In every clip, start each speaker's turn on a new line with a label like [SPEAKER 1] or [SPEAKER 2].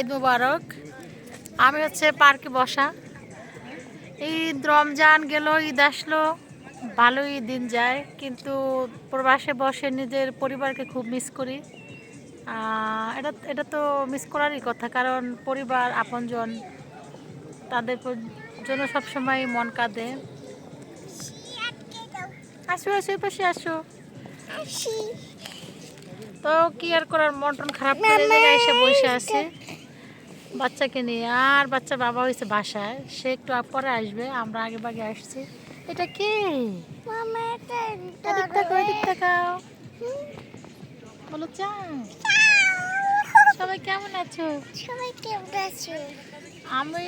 [SPEAKER 1] ঈদ মুবারক। আমি হচ্ছে পার্কে বসা। ঈদ রমজান গেল, ঈদ আসলো। ভালোই দিন যায়, কিন্তু প্রবাসে বসে নিজের পরিবারকে খুব মিস করি। এটা এটা তো মিস করারই কথা, কারণ পরিবার, আপনজন, তাদের জন্য সবসময় মন কাঁদে। আসো আসো পাশে আসো। তো কি আর করার? মন টন খারাপ করে জায়গায় এসে বসে আছে। বাচ্চাকে নিয়ে। আর বাচ্চা বাবা হয়েছে বাসায়। সে একটু পরে আসবে। আমরা আগে ভাগে আসছি। এটা কি? বলো সবাই কেমন আছো?
[SPEAKER 2] সবাই কেমন আছো?
[SPEAKER 1] আমি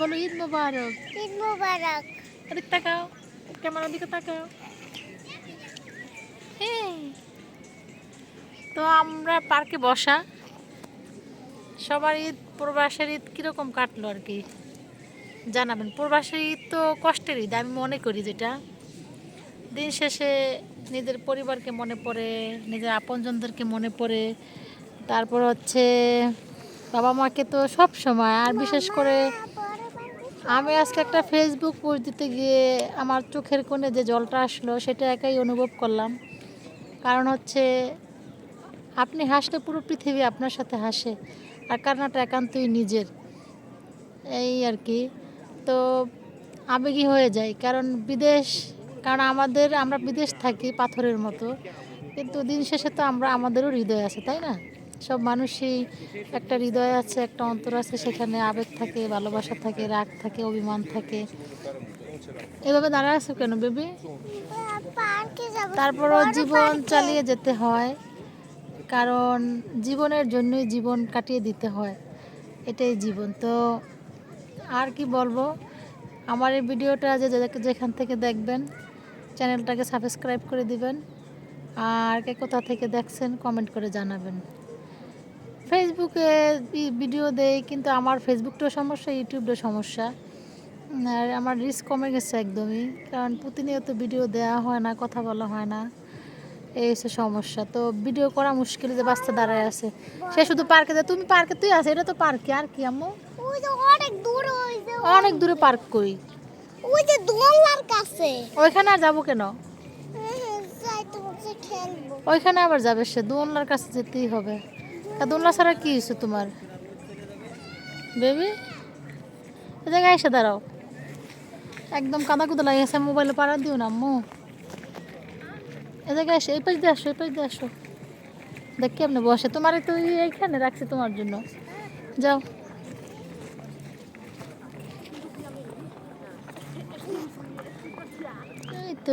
[SPEAKER 1] বলো ঈদ মুবারক।
[SPEAKER 2] ঈদ মোবারক।
[SPEAKER 1] এদিক তাকাও। ক্যামেরার দিকে তাকাও এই, তো আমরা পার্কে বসা। সবার ঈদ, প্রবাসের ঈদ কীরকম কাটলো আর কি? জানাবেন। প্রবাসের ঈদ তো কষ্টের ঈদ, আমি মনে করি যেটা। দিন শেষে নিজের পরিবারকে মনে পড়ে, নিজের আপনজনদেরকে মনে পড়ে। তারপর হচ্ছে বাবা মাকে তো সব সময়, আর বিশেষ করে আমি আজকে একটা ফেসবুক পোস্ট দিতে গিয়ে আমার চোখের কোণে যে জলটা আসলো, সেটা একাই অনুভব করলাম। কারণ হচ্ছে আপনি হাসলে পুরো পৃথিবী আপনার সাথে হাসে আর কান্নাটা একান্তই নিজের। এই আর কি। তো আবেগী হয়ে যায় কারণ বিদেশ কারণ আমাদের আমরা বিদেশ থাকি পাথরের মতো কিন্তু দিন শেষে তো আমরা আমাদেরও হৃদয় আছে তাই না? সব মানুষই একটা হৃদয় আছে একটা অন্তর আছে সেখানে আবেগ থাকে ভালোবাসা থাকে রাগ থাকে অভিমান থাকে। এভাবে দাঁড়ায় আছো কেন বেবি? তারপরও জীবন চালিয়ে যেতে হয়। কারণ জীবনের জন্যই জীবন কাটিয়ে দিতে হয়। এটাই জীবন। তো আর কি বলব? আমার এই ভিডিওটা যে যেখান থেকে দেখবেন, চ্যানেলটাকে সাবস্ক্রাইব করে দিবেন। আর কে কোথা থেকে দেখছেন কমেন্ট করে জানাবেন। ফেসবুকে ভিডিও দেই, কিন্তু আমার ফেসবুকটাও সমস্যা ইউটিউবটাও সমস্যা। আর আমার রিস্ক কমে গেছে একদমই, কারণ প্রতিনিয়ত ভিডিও দেওয়া হয় না, কথা বলা হয় না। এই হচ্ছে সমস্যা। তো ভিডিও করা মুশকিল যে বাচ্চা দাঁড়ায় আছে। সে শুধু পার্কে যায়। তুমি পার্কে তুই আছে? এটা তো পার্কে আর কি আম্মু?
[SPEAKER 2] অনেক দূর
[SPEAKER 1] অনেক দূরে পার্ক করি
[SPEAKER 2] ওই যে দোলনার কাছে।
[SPEAKER 1] ওইখানে আর যাব কেন?
[SPEAKER 2] খেলব।
[SPEAKER 1] ওইখানে আবার যাবে সে। দোলনার কাছে যেতেই হবে। দোলনা ছাড়া কি হয়েছে তোমার? বেবি? এ জায়গায় এসে দাঁড়াও। একদম কাদা কুদা লাগে গেছে মোবাইলে পাড়া দিও না আম্মু। এ জায়গায় এসে, এই পাশ দিয়ে আসো, এই পাশ দিয়ে আসো। দেখ কেমনে বসে। তোমার তো এই- এইখানে রাখছি তোমার জন্য। যাও। এই তো।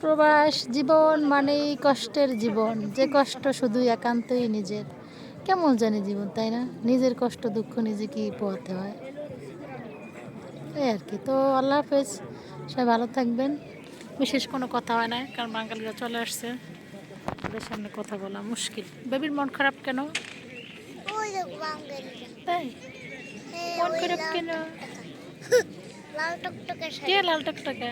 [SPEAKER 1] প্রবাস জীবন মানেই কষ্টের জীবন। যে কষ্ট শুধু একান্তই নিজের। কেমন জানি জীবন, তাই না? নিজের কষ্ট, দুঃখ নিজেকেই পোহাতে হয়? এই আর কি। তো আল্লাহ হাফেজ। সবাই ভালো থাকবেন। বিশেষ কোনো কথা হয় না কারণ বাঙালিরা চলে আসছে। ওদের সামনে কথা বলা মুশকিল। বেবির মন খারাপ কেন?
[SPEAKER 2] ওই
[SPEAKER 1] তাই?
[SPEAKER 2] হ্যাঁ,
[SPEAKER 1] মন খারাপ
[SPEAKER 2] লাল-
[SPEAKER 1] কেন?
[SPEAKER 2] লাল টকটকে
[SPEAKER 1] কে লাল টকটকে?